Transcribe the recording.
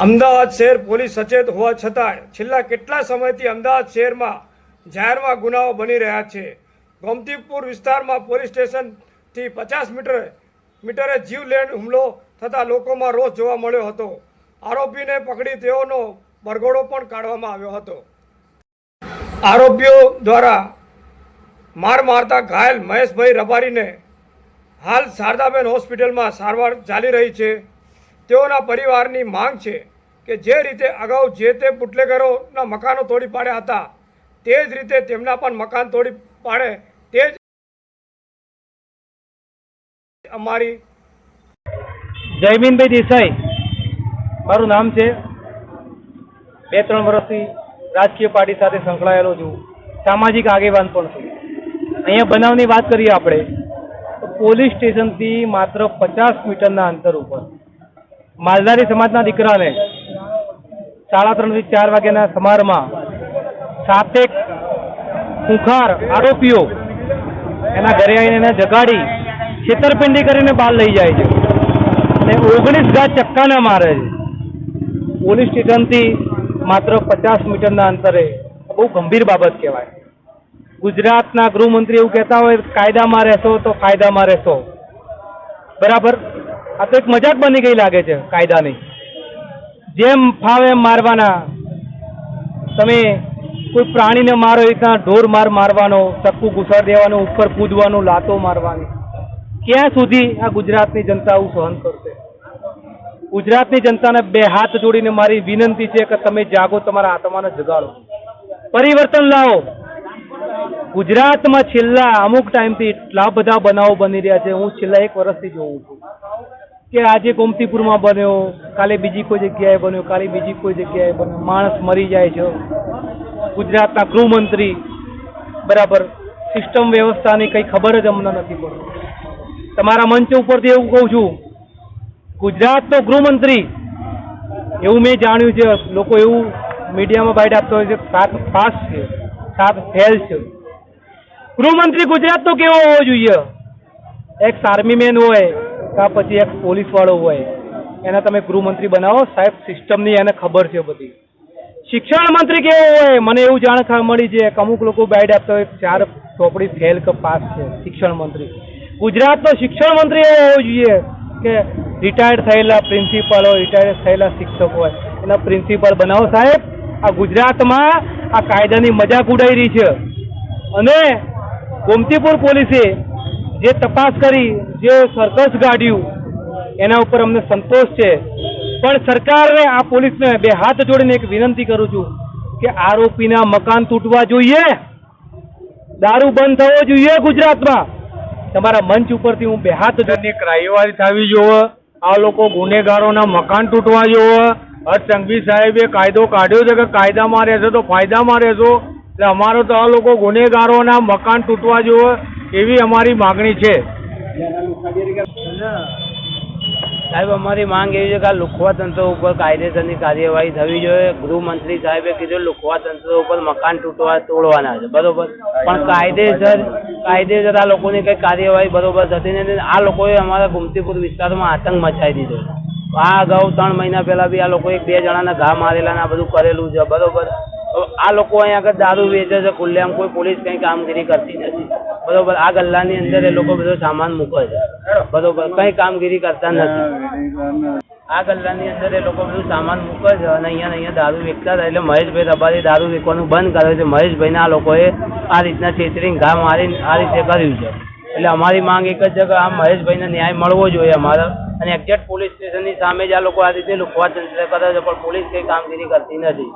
અમદાવાદ શહેર પોલીસ સચેત હોવા છતાં છેલ્લા કેટલા સમયથી અમદાવાદ શહેરમાં જાહેરમાં ગુનાઓ બની રહ્યા છે. ગોમતીપુર વિસ્તારમાં પોલીસ સ્ટેશનથી પચાસ મીટર, મીટરે જીવલેણ હુમલો થતાં લોકોમાં રોષ જોવા મળ્યો હતો. આરોપીને પકડી તેઓનો બરગોડો પણ કાઢવામાં આવ્યો હતો. આરોપીઓ દ્વારા માર મારતા ઘાયલ મહેશભાઈ રબારીને હાલ શારદાબેન હોસ્પિટલમાં સારવાર ચાલી રહી છે. તેઓના પરિવારની માંગ છે કે જે રીતે અગાઉ જે તે બુટલેગરોના મકાનો તોડી પાડ્યા હતા, તે જ રીતે તેમના પણ મકાન તોડી પાડે, તે જ અમારી જયમીનભાઈ દેસાઈ. મારું નામ છે બે ત્રણ વર્ષથી રાજકીય પાર્ટી સાથે સંકળાયેલો છું. સામાજિક આગેવાન પણ છું. અહીંયા બનાવની વાત કરીએ આપણે, તો પોલીસ સ્ટેશનથી માત્ર પચાસ મીટરના અંતર ઉપર માલધારી સમાજના દીકરાને સાડા ત્રણથી ચાર વાગ્યાના સમારમાં સાતેક ખુંખાર આરોપીઓ એના ઘરે આવીને એને જગાડી છેતરપિંડી કરીને બહાર લઈ જાય છે. અને ઓગણીસ ગાજ ચક્કાના મારે છે. પોલીસ સ્ટેશનથી માત્ર પચાસ મીટરના અંતરે બહુ ગંભીર બાબત કહેવાય. ગુજરાતના ગૃહમંત્રી એવું કહેતા હોય, કાયદામાં રહેશો તો કાયદામાં રહેશો. બરાબર? આ તો એક મજાક બની ગઈ લાગે છે, કાયદાની. જેમ ફાવે મારવાના. તમે કોઈ પ્રાણીને મારો એ રીતના ઢોર માર મારવાનો ચક્કુ ઘુસાડ દેવાનું, ઉપર કૂદવાનું, લાતો મારવાની. ક્યાં સુધી આ ગુજરાતની જનતા આવું સહન કરશે? ગુજરાતની જનતાને બે હાથ જોડીને મારી વિનંતી છે કે તમે જાગો, તમારા આત્માને જગાડો. પરિવર્તન લાવો. ગુજરાતમાં છેલ્લા અમુક ટાઈમથી એટલા બધા બનાવો બની રહ્યા છે. હું છેલ્લા એક વર્ષથી જોઉં છું. કે આજે ગોમતીપુરમાં બન્યો, કાલે બીજી કોઈ જગ્યાએ બન્યો, કાલે બીજી કોઈ જગ્યાએ બન્યો, માણસ મરી જાય છે. ગુજરાતના ગૃહમંત્રી, બરાબર, સિસ્ટમ વ્યવસ્થાની કંઈ ખબર જ અમને નથી પડતી. તમારા મંચ ઉપરથી એવું કહું છું, ગુજરાતનો ગૃહમંત્રી, એવું મેં જાણ્યું છે, લોકો એવું મીડિયામાં બાઇટ આપતો હોય છે, સાત પાસ છે, સાત ફેલ છે. ગૃહમંત્રી ગુજરાતનો કેવો હોવો જોઈએ? એક આર્મી મેન હોય કાં પછી એક પોલીસવાળો હોય, એને તમે ગૃહમંત્રી બનાવો, સાહેબ, સિસ્ટમની એને ખબર છે બધી. શિક્ષણ મંત્રી કેવો હોય, મને એવું જાણ મળી છે કે અમુક લોકો બાઇટ આપતા હોય ચાર ચોપડી ફેલ કે પાસ છે શિક્ષણ મંત્રી. ગુજરાતનો શિક્ષણ મંત્રી એવો હોવો જોઈએ કે રિટાયર્ડ થયેલા પ્રિન્સિપાલ હોય રિટાયર્ડ થયેલા શિક્ષક હોય, એના પ્રિન્સિપલ બનાવો સાહેબ. આ ગુજરાતમાં આ કાયદાની મજાક ઉડાઈ રહી છે. અને ગોમતીપુર પોલીસે જે તપાસ કરી, જે સરઘસ ગાડ્યું, એના ઉપર અમને સંતોષ છે. પણ સરકારને આ પોલીસને બે હાથ જોડીને એક વિનંતી કરું છું કે આરોપીના મકાન તૂટવા જોઈએ, દારૂ બંધ થવો જોઈએ ગુજરાતમાં. તમારા મંચ ઉપરથી હું બે હાથ જોડીને કાર્યવાહી થવી જોવે આ લોકો ગુનેગારોના મકાન તૂટવા જોવે હર્ષ સંઘવી સાહેબે કાયદો કાઢ્યો છે કે કાયદામાં રહેશો તો ફાયદામાં રહેશો. એટલે અમારો તો આ લોકો ગુનેગારોના મકાન તૂટવા જોવે એવી અમારી માગણી છે. સાહેબ અમારી માંગ એવી છે કે આ લુખવા તંત્ર ઉપર કાયદેસરની કાર્યવાહી થવી જોઈએ. ગૃહમંત્રી સાહેબે કીધું લુખવા તંત્ર ઉપર મકાન તૂટવા તોડવાના છે. બરોબર? પણ કાયદેસર કાયદેસર આ લોકોની કંઈ કાર્યવાહી બરોબર થતી નથી આ લોકોએ અમારા ગુમતીપુર વિસ્તારમાં આતંક મચાવી દીધો આ અગાઉ ત્રણ મહિના પહેલા બી આ લોકોએ બે જણાના ઘા મારેલા ને આ બધું કરેલું છે. બરોબર? આ લોકો અહીંયા આગળ દારૂ વેચે છે ખુલ્લેઆમ. કોઈ પોલીસ કંઈ કામગીરી કરતી નથી. બરોબર, આ ગલ્લાની અંદર એ લોકો બધો સામાન મૂકે છે. બરોબર, કઈ કામગીરી કરતા નથી. આ ગલ્લાની અંદર એ લોકો બધું સામાન મૂકે છે અને અહીંયા અહીંયા દારૂ વેચતા હતા. એટલે મહેશભાઈ રબારી દારૂ વેચવાનું બંધ કરે છે. મહેશભાઈને આ લોકોએ આ રીતના છેતરીને ઘા મારીને આ રીતે કર્યું છે. એટલે અમારી માંગ એક જ છે કે આ મહેશભાઈને ન્યાય મળવો જોઈએ અમારે. અને એક્ઝેક્ટ પોલીસ સ્ટેશનની સામે જ આ લોકો આ રીતે લુકવા તંત્ર કરે છે, પણ પોલીસ કંઈ કામગીરી કરતી નથી.